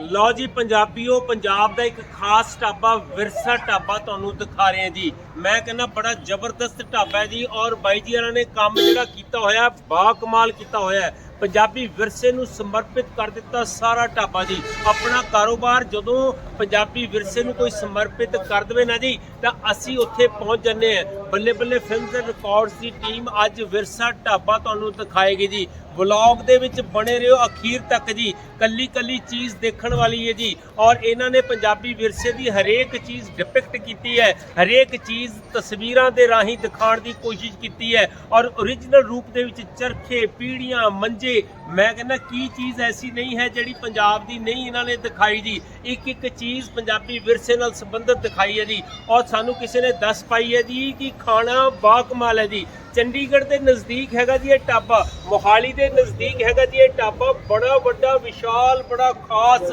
ਲਓ ਜੀ, ਪੰਜਾਬੀਓ, ਪੰਜਾਬ ਦਾ ਇੱਕ ਖਾਸ ਢਾਬਾ, ਵਿਰਸਾ ਢਾਬਾ ਤੁਹਾਨੂੰ ਦਿਖਾ ਰਹੇ ਹਾਂ ਜੀ। ਮੈਂ ਕਹਿੰਦਾ ਬੜਾ ਜ਼ਬਰਦਸਤ ਢਾਬਾ ਹੈ ਜੀ ਔਰ ਬਾਈ ਜੀ ਇਹਨਾਂ ਨੇ ਕੰਮ ਜਿਹੜਾ ਕੀਤਾ ਹੋਇਆ ਬਾ ਕਮਾਲ ਕੀਤਾ ਹੋਇਆ ਪੰਜਾਬੀ ਵਿਰਸੇ ਨੂੰ ਸਮਰਪਿਤ ਕਰ ਦਿੱਤਾ ਸਾਰਾ ਢਾਬਾ ਜੀ। ਆਪਣਾ ਕਾਰੋਬਾਰ ਜਦੋਂ ਪੰਜਾਬੀ ਵਿਰਸੇ ਨੂੰ ਕੋਈ ਸਮਰਪਿਤ ਕਰ ਦੇਵੇ ਨਾ ਜੀ, ਤਾਂ ਅਸੀਂ ਉੱਥੇ ਪਹੁੰਚ ਜੰਨੇ ਆ Balle Balle films and records the team ਅੱਜ ਵਿਰਸਾ ਢਾਬਾ ਤੁਹਾਨੂੰ ਦਿਖਾਏਗੀ ਜੀ। ਵਲੌਗ ਦੇ ਵਿੱਚ ਬਣੇ ਰਹੋ ਅਖੀਰ ਤੱਕ ਜੀ। ਕੱਲੀ ਕੱਲੀ ਚੀਜ਼ ਦੇਖਣ ਵਾਲੀ ਹੈ ਜੀ। ਔਰ ਇਹਨਾਂ ਨੇ ਪੰਜਾਬੀ ਵਿਰਸੇ ਦੀ ਹਰੇਕ ਚੀਜ਼ ਡਿਪਿਕਟ ਕੀਤੀ ਹੈ। ਹਰੇਕ ਚੀਜ਼ ਤਸਵੀਰਾਂ ਦੇ ਰਾਹੀਂ ਦਿਖਾਉਣ ਦੀ ਕੋਸ਼ਿਸ਼ ਕੀਤੀ ਹੈ। ਔਰ origignal ਰੂਪ ਦੇ ਵਿੱਚ ਚਰਖੇ, ਪੀੜੀਆਂ, ਮੰਜੇ ਮੈਂ ਕਹਿੰਦਾ ਕੀ ਚੀਜ਼ ਐਸੀ ਨਹੀਂ ਹੈ ਜਿਹੜੀ ਪੰਜਾਬ ਦੀ ਨਹੀਂ ਇਹਨਾਂ ਨੇ ਦਿਖਾਈ ਜੀ। ਇੱਕ ਇੱਕ ਚੀਜ਼ ਪੰਜਾਬੀ ਵਿਰਸੇ ਨਾਲ ਸੰਬੰਧਿਤ ਦਿਖਾਈ ਹੈ ਜੀ। ਔਰ ਸਾਨੂੰ ਕਿਸੇ ਨੇ ਦੱਸ ਪਾਈ ਹੈ ਜੀ ਕਿ ਖਾਣਾ ਬਾਕਮਾਲ ਹੈ ਜੀ। ਚੰਡੀਗੜ੍ਹ ਦੇ ਨਜ਼ਦੀਕ ਹੈਗਾ ਜੀ ਇਹ ਢਾਬਾ, ਮੋਹਾਲੀ ਦੇ ਨਜ਼ਦੀਕ ਹੈਗਾ ਜੀ ਇਹ ਢਾਬਾ, ਬੜਾ ਵੱਡਾ, ਵਿਸ਼ਾਲ, ਬੜਾ ਖਾਸ।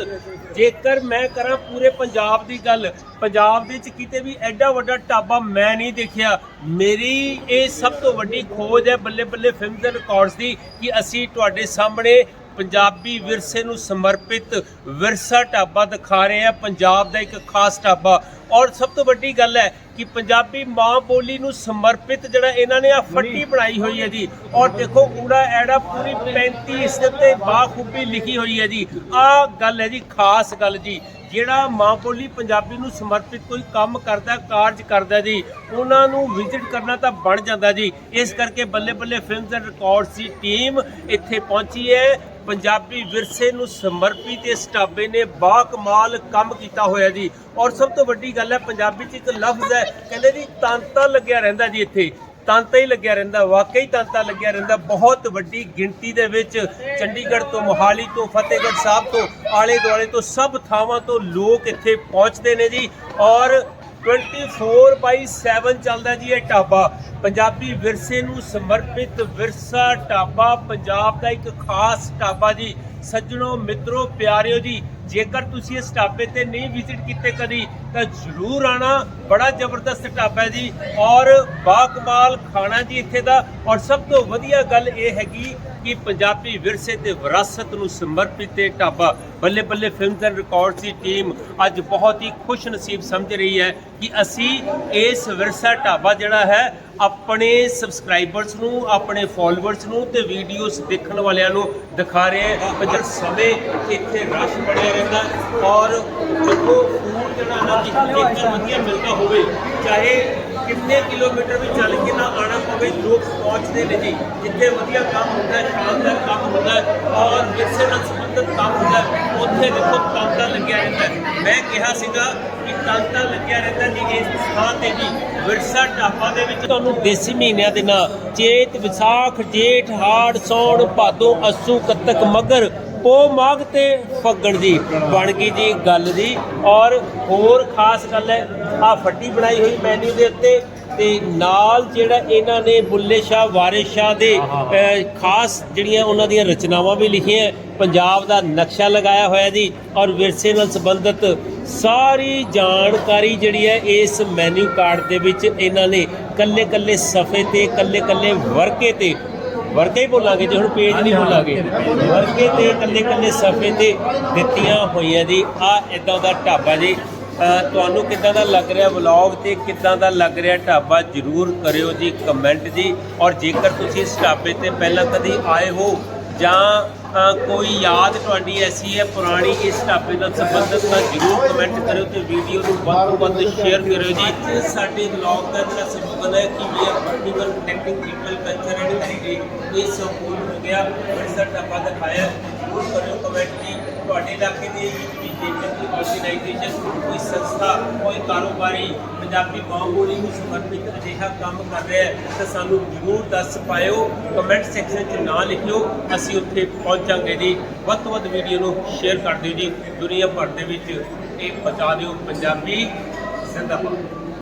ਜੇਕਰ ਮੈਂ ਕਰਾਂ ਪੂਰੇ ਪੰਜਾਬ ਦੀ ਗੱਲ, ਪੰਜਾਬ ਦੇ ਵਿੱਚ ਕਿਤੇ ਵੀ ਐਡਾ ਵੱਡਾ ਢਾਬਾ ਮੈਂ ਨਹੀਂ ਦੇਖਿਆ। ਮੇਰੀ ਇਹ ਸਭ ਤੋਂ ਵੱਡੀ ਖੋਜ ਹੈ ਬੱਲੇ ਬੱਲੇ ਫਿਲਮਸ ਐਂਡ ਰਿਕਾਰਡਸ ਦੀ ਕਿ ਅਸੀਂ ਤੁਹਾਡੇ ਸਾਹਮਣੇ ਪੰਜਾਬੀ ਵਿਰਸੇ ਨੂੰ ਸਮਰਪਿਤ ਵਿਰਸਾ ਢਾਬਾ ਦਿਖਾ ਰਹੇ ਆ ਪੰਜਾਬ ਦਾ ਇੱਕ ਖਾਸ ਢਾਬਾ। ਔਰ ਸਭ ਤੋਂ ਵੱਡੀ ਗੱਲ ਹੈ ਕਿ ਪੰਜਾਬੀ ਮਾਂ ਬੋਲੀ ਨੂੰ ਸਮਰਪਿਤ ਜਿਹੜਾ ਇਹਨਾਂ ਨੇ ਆ ਫੱਟੀ ਬਣਾਈ ਹੋਈ ਹੈ ਜੀ। ਔਰ ਦੇਖੋ, ਊੜਾ ਐੜਾ ਪੂਰੀ 35 ਇਸ ਦੇ ਉੱਤੇ ਬਾਖੂਬੀ ਲਿਖੀ ਹੋਈ ਹੈ ਜੀ। ਆ ਗੱਲ ਹੈ ਜੀ, ਖਾਸ ਗੱਲ ਜੀ। ਜਿਹੜਾ ਮਾਂ ਬੋਲੀ ਪੰਜਾਬੀ ਨੂੰ ਸਮਰਪਿਤ ਕੋਈ ਕੰਮ ਕਰਦਾ, ਕਾਰਜ ਕਰਦਾ ਜੀ, ਉਹਨਾਂ ਨੂੰ ਵਿਜ਼ਿਟ ਕਰਨਾ ਤਾਂ ਬਣ ਜਾਂਦਾ ਜੀ। ਇਸ ਕਰਕੇ Balle Balle films and records the team ਇੱਥੇ ਪਹੁੰਚੀ ਹੈ। ਪੰਜਾਬੀ ਵਿਰਸੇ ਨੂੰ ਸਮਰਪਿਤ ਇਸ ਢਾਬੇ ਨੇ ਬਾਕਮਾਲ ਕੰਮ ਕੀਤਾ ਹੋਇਆ ਜੀ। ਔਰ ਸਭ ਤੋਂ ਵੱਡੀ ਗੱਲ ਹੈ, ਪੰਜਾਬੀ 'ਚ ਇੱਕ ਲਫ਼ਜ਼ ਹੈ, ਕਹਿੰਦੇ ਜੀ, ਤਾਂਤਾ ਲੱਗਿਆ ਰਹਿੰਦਾ ਜੀ ਇੱਥੇ। ਤਾਂਤਾ ਹੀ ਲੱਗਿਆ ਰਹਿੰਦਾ, ਵਾਕਈ ਤਾਂਤਾ ਲੱਗਿਆ ਰਹਿੰਦਾ। ਬਹੁਤ ਵੱਡੀ ਗਿਣਤੀ ਦੇ ਵਿੱਚ ਚੰਡੀਗੜ੍ਹ ਤੋਂ, ਮੋਹਾਲੀ ਤੋਂ, ਫਤਿਹਗੜ੍ਹ ਸਾਹਿਬ ਤੋਂ, ਆਲੇ ਦੁਆਲੇ ਤੋਂ, ਸਭ ਥਾਵਾਂ ਤੋਂ ਲੋਕ ਇੱਥੇ ਪਹੁੰਚਦੇ ਨੇ ਜੀ। ਔਰ 24/7 ਚੱਲਦਾ ਜੀ ਇਹ ਢਾਬਾ। ਪੰਜਾਬੀ ਵਿਰਸੇ ਨੂੰ ਸਮਰਪਿਤ ਵਿਰਸਾ ਢਾਬਾ, ਪੰਜਾਬ ਦਾ ਇੱਕ ਖਾਸ ਢਾਬਾ ਜੀ। ਸੱਜਣੋ, ਮਿੱਤਰੋ, ਪਿਆਰਿਓ ਜੀ, ਜੇਕਰ ਤੁਸੀਂ ਇਸ ਢਾਬੇ ਤੇ ਨਹੀਂ ਵਿਜ਼ਿਟ ਕੀਤੇ ਕਦੀ, ਤਾਂ ਜ਼ਰੂਰ ਆਣਾ ਬੜਾ ਜ਼ਬਰਦਸਤ ਢਾਬਾ ਹੈ ਜੀ। ਔਰ ਬਾਕਮਾਲ ਖਾਣਾ ਜੀ ਇੱਥੇ ਦਾ। ਔਰ ਸਭ ਤੋਂ ਵਧੀਆ ਗੱਲ ਇਹ ਹੈਗੀ ਕਿ ਪੰਜਾਬੀ ਵਿਰਸੇ ਤੇ ਵਿਰਾਸਤ ਨੂੰ ਸਮਰਪਿਤ ਇਹ dhaba Balle Balle films and records the team ਅੱਜ ਬਹੁਤ ਹੀ ਖੁਸ਼ ਨਸੀਬ ਸਮਝ ਰਹੀ ਹੈ ਕਿ ਅਸੀਂ ਇਸ ਵਿਰਸਾ ਢਾਬਾ ਜਿਹੜਾ ਹੈ, ਆਪਣੇ ਸਬਸਕ੍ਰਾਈਬਰਸ ਨੂੰ, ਆਪਣੇ ਫਾਲੋਅਰਸ ਨੂੰ ਤੇ ਵੀਡੀਓਜ਼ ਦੇਖਣ ਵਾਲਿਆਂ ਨੂੰ ਦਿਖਾ ਰਹੇ ਹਾਂ। ਪਰ ਸਮੇਂ ਇੱਥੇ ਰਸ਼ ਬਣਿਆ ਰਹਿੰਦਾ ਔਰ ਜਦੋਂ ਫੂਡ ਜਿਹੜਾ ਨਾ ਜੇਕਰ ਵਧੀਆ ਮਿਲਦਾ ਹੋਵੇ, ਚਾਹੇ ਕਿੰਨੇ ਕਿਲੋਮੀਟਰ ਵੀ ਚੱਲ ਕੇ ਨਾ ਆਣਾ ਪਵੇ, ਲੋਕ ਪਹੁੰਚਦੇ ਨੇ ਜੀ। ਜਿੱਥੇ ਵਧੀਆ ਕੰਮ ਹੁੰਦਾ ਸ਼ਾਨਦਾਰ ਕੰਮ ਹੁੰਦਾ ਔਰ ਵਿਰਸੇ ਨਾਲ ਸੰਬੰਧਿਤ ਕੰਮ ਹੁੰਦਾ ਉੱਥੇ ਦੇਖੋ ਤਾਂਤਾ ਲੱਗਿਆ ਰਹਿੰਦਾ ਮੈਂ ਕਿਹਾ ਸੀਗਾ ਕਿ ਤਾਂਤਾ ਲੱਗਿਆ ਰਹਿੰਦਾ ਜੀ ਇਸ ਥਾਂ ਤੇ ਜੀ, ਵਿਰਸਾ ਢਾਬਾ ਦੇ ਵਿੱਚ। ਤੁਹਾਨੂੰ ਦੇਸੀ ਮਹੀਨਿਆਂ ਦੇ ਨਾਂ, ਚੇਤ, ਵਿਸਾਖ, ਜੇਠ, ਹਾੜ ਸੌਣ ਭਾਦੋ, ਅਸੂ, ਕੱਤਕ, ਮਗਰ ਪੋ ਮਾਘ ਤੇ ਫੱਗਣ ਦੀ ਬਣ ਗਈ ਜੀ ਗੱਲ ਦੀ ਔਰ ਹੋਰ ਖਾਸ ਗੱਲ ਹੈ ਆ ਫੱਟੀ ਬਣਾਈ ਹੋਈ ਮੈਨੂ ਦੇ ਉੱਤੇ ਤੇ ਨਾਲ ਜਿਹੜਾ ਇਹਨਾਂ ਨੇ ਬੁੱਲੇ ਸ਼ਾਹ ਵਾਰਿਸ ਸ਼ਾਹ ਦੇ ਖਾਸ ਜਿਹੜੀਆਂ ਉਹਨਾਂ ਦੀਆਂ ਰਚਨਾਵਾਂ ਵੀ ਲਿਖੀਆਂ। ਪੰਜਾਬ ਦਾ ਨਕਸ਼ਾ ਲਗਾਇਆ ਹੋਇਆ ਜੀ ਔਰ ਵਿਰਸੇ ਨਾਲ ਸੰਬੰਧਿਤ ਸਾਰੀ ਜਾਣਕਾਰੀ ਜਿਹੜੀ ਹੈ ਇਸ ਮੈਨੂ ਕਾਰਡ ਦੇ ਵਿੱਚ ਇਹਨਾਂ ਨੇ ਕੱਲੇ ਕੱਲੇ ਸਫੇ ਤੇ ਕੱਲੇ ਕੱਲੇ ਵਰਕੇ ਤੇ ਵਰਕੇ ਹੀ ਬੋਲਾਂਗੇ ਜੇ ਹੁਣ ਪੇਜ ਨਹੀਂ ਬੋਲਾਂਗੇ ਵਰਕੇ ਤੇ ਕੱਲੇ ਕੱਲੇ ਸਫੇ ਤੇ ਦਿੱਤੀਆਂ ਹੋਈਆਂ ਜੀ। ਆ ਇਦਾਂ ਦਾ ਢਾਬਾ ਜੀ। ਤੁਹਾਨੂੰ ਕਿੱਦਾਂ ਦਾ ਲੱਗ ਰਿਹਾ ਵਲੌਗ ਤੇ ਕਿੱਦਾਂ ਦਾ ਲੱਗ ਰਿਹਾ ਢਾਬਾ ਜਰੂਰ ਕਰਿਓ ਜੀ ਕਮੈਂਟ ਜੀ। ਔਰ ਜੇਕਰ ਤੁਸੀਂ ਇਸ ਢਾਬੇ ਤੇ ਪਹਿਲਾਂ ਕਦੀ ਆਏ ਹੋ ਜਾਂ ਕੋਈ ਯਾਦ ਤੁਹਾਡੀ ਐਸੀ ਹੈ ਪੁਰਾਣੀ ਇਸ ਢਾਬੇ ਨਾਲ ਸੰਬੰਧਿਤ ਤਾਂ ਜਰੂਰ ਕਮੈਂਟ ਕਰਿਓ ਤੇ ਵੀਡੀਓ ਨੂੰ ਵੱਧ ਤੋਂ ਵੱਧ ਸ਼ੇਅਰ ਕਰਿਓ ਜੀ। ਅੱਜ ਸਾਡੇ ਵਲੌਗ ਦਾ ਜਿਹੜਾ ਸਬੰਧ ਹੈ ਕਿ we are vertical connecting people culture and heritage ਇਹ ਸੰਪੂਰਨ ਹੋ ਗਿਆ। ਇਸ ਢਾਬਾ ਦਿਖਾਇਆ। ਜਰੂਰ ਕਰਿਓ ਕਮੈਂਟ ਜੀ। ਤੁਹਾਡੇ ਇਲਾਕੇ ਦੇ ਵਿੱਚ ਵੀ ਜੇਕਰ ਕੋਈ ਆਰਗੇਨਾਈਜੇਸ਼ਨ ਕੋਈ ਸੰਸਥਾ, ਕੋਈ ਕਾਰੋਬਾਰੀ ਪੰਜਾਬੀ ਮਾਂ ਬੋਲੀ ਨੂੰ ਸਮਰਪਿਤ ਅਜਿਹਾ ਕੰਮ ਕਰ ਰਿਹਾ ਹੈ, ਤਾਂ ਸਾਨੂੰ ਜ਼ਰੂਰ ਦੱਸ ਪਾਇਓ ਕਮੈਂਟ ਸੈਕਸ਼ਨ 'ਚ ਨਾ ਲਿਖਿਓ, ਅਸੀਂ ਉੱਥੇ ਪਹੁੰਚਾਂਗੇ ਜੀ। ਵੱਧ ਤੋਂ ਵੱਧ ਵੀਡੀਓ ਨੂੰ ਸ਼ੇਅਰ ਕਰ ਦਿਓ ਜੀ। ਦੁਨੀਆ ਭਰ ਦੇ ਵਿੱਚ ਇਹ ਪਹੁੰਚਾ ਦਿਓ ਪੰਜਾਬੀ ਜ਼ਿੰਦਾਬਾਦ।